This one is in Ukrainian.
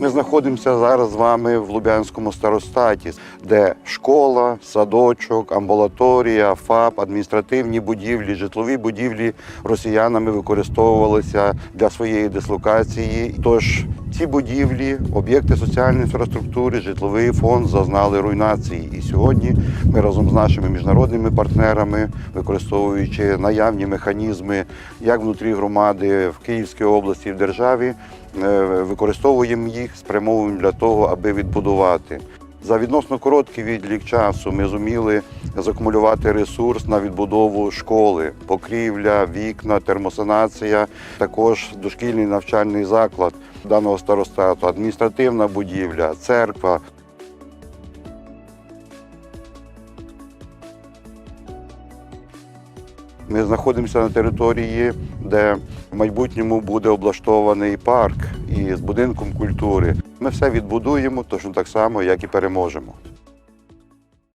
Ми знаходимося зараз з вами в Лубянському старостаті, де школа, садочок, амбулаторія, ФАП, адміністративні будівлі, житлові будівлі росіянами використовувалися для своєї дислокації. Тож ці будівлі, об'єкти соціальної інфраструктури, житловий фонд зазнали руйнації. І сьогодні ми разом з нашими міжнародними партнерами, використовуючи наявні механізми як внутрі громади в Київській області, в державі, е, використовуємо їх, спрямовуємо для того, аби відбудувати. За відносно короткий відлік часу ми зуміли закумулювати ресурс на відбудову школи, покрівля, вікна, термосанація, також дошкільний навчальний заклад даного старостату, адміністративна будівля, церква. Ми знаходимося на території, де в майбутньому буде облаштований парк із будинком культури. Ми все відбудуємо точно так само, як і переможемо.